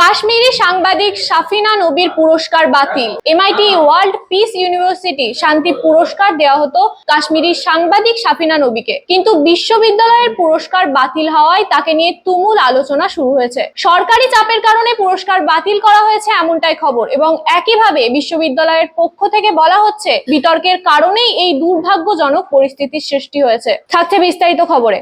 কাশ্মীরি সাংবাদিক সাফিনা নবীর পুরস্কার বাতিল। এমআইটি ওয়ার্ল্ড পিস ইউনিভার্সিটি শান্তি পুরস্কার দেওয়া হতো কাশ্মীরি সাংবাদিক সাফিনা নবীকে। কিন্তু বিশ্ববিদ্যালয়ের পুরস্কার বাতিল হওয়ায় তাকে নিয়ে তুমুল আলোচনা শুরু হয়েছে। সরকারি চাপের কারণে পুরস্কার বাতিল করা হয়েছে এমনটাই খবর এবং একইভাবে বিশ্ববিদ্যালয়ের পক্ষ থেকে বলা হচ্ছে, বিতর্কের কারণেই এই দুর্ভাগ্যজনক পরিস্থিতির সৃষ্টি হয়েছে। থাকছে বিস্তারিত খবরে।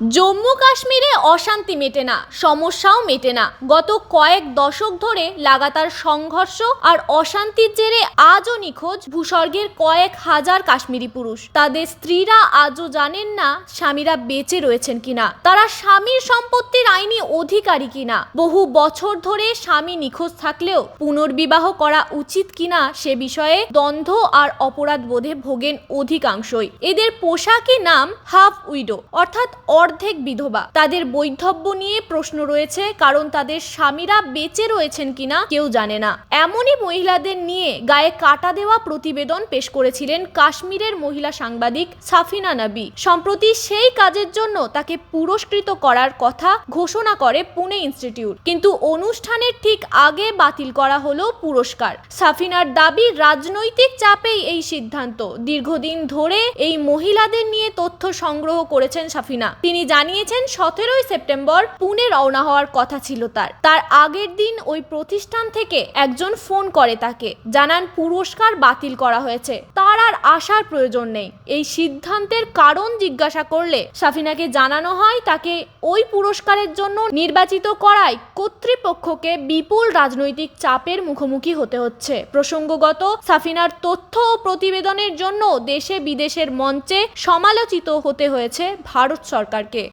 জম্মু কাশ্মীরে অশান্তি মেটে না, সমস্যাও মেটে না। গত কয়েক দশক ধরে লাগাতার সংঘর্ষ আর অশান্তির জেরে আজও নিখোঁজ ভূস্বর্গের কয়েক হাজার কাশ্মীরি পুরুষ। তাদের স্ত্রীরা আজও জানেন না স্বামীরা বেঁচে রয়েছেন কিনা। তারা স্বামীর সম্পত্তির আইনি অধিকারী কিনা? বহু বছর ধরে স্বামী নিখোঁজ থাকলেও পুনর্বিবাহ করা উচিত কিনা সে বিষয়ে দ্বন্দ্ব আর অপরাধ বোধে ভোগেন অধিকাংশই। এদের পোশাকি নাম হাফ উইডো, অর্থাৎ অর্ধেক বিধবা। তাদের বৈধব্য নিয়ে প্রশ্ন রয়েছে, কারণ তাদের স্বামীরা বেঁচে রয়েছেন কিনা কেউ জানে না। এমনই মহিলাদের নিয়ে গায়ে কাটা দেওয়া প্রতিবেদন পেশ করেছিলেন কাশ্মীরের মহিলা সাংবাদিক সাফিনা নবী। সম্প্রতি সেই কাজের জন্য তাকে পুরস্কৃত করার কথা ঘোষণা করে পুনে ইনস্টিটিউট। কিন্তু অনুষ্ঠানের ঠিক আগে বাতিল করা হলো পুরস্কার। সাফিনার দাবি, রাজনৈতিক চাপেই এই সিদ্ধান্ত। দীর্ঘদিন ধরে এই মহিলাদের নিয়ে তথ্য সংগ্রহ করেছেন সাফিনা। তিনি জানিয়েছেন, সতেরোই সেপ্টেম্বর পুনে রওনা হওয়ার কথা ছিল তার। তার আগের দিন ওই প্রতিষ্ঠান থেকে একজন ফোন করে তাকে। জানান, পুরস্কার বাতিল করা হয়েছে। তার আর আসার প্রয়োজন নেই। এই সিদ্ধান্তের কারণ জিজ্ঞাসা করলে সাফিনাকে জানানো হয় তাকে ওই পুরস্কারের জন্য নির্বাচিত করায় কর্তৃপক্ষকে বিপুল রাজনৈতিক চাপের মুখোমুখি হতে হচ্ছে। প্রসঙ্গগত, সাফিনার তথ্য ও প্রতিবেদনের জন্য দেশে বিদেশের মঞ্চে সমালোচিত হতে হয়েছে ভারত সরকারকে।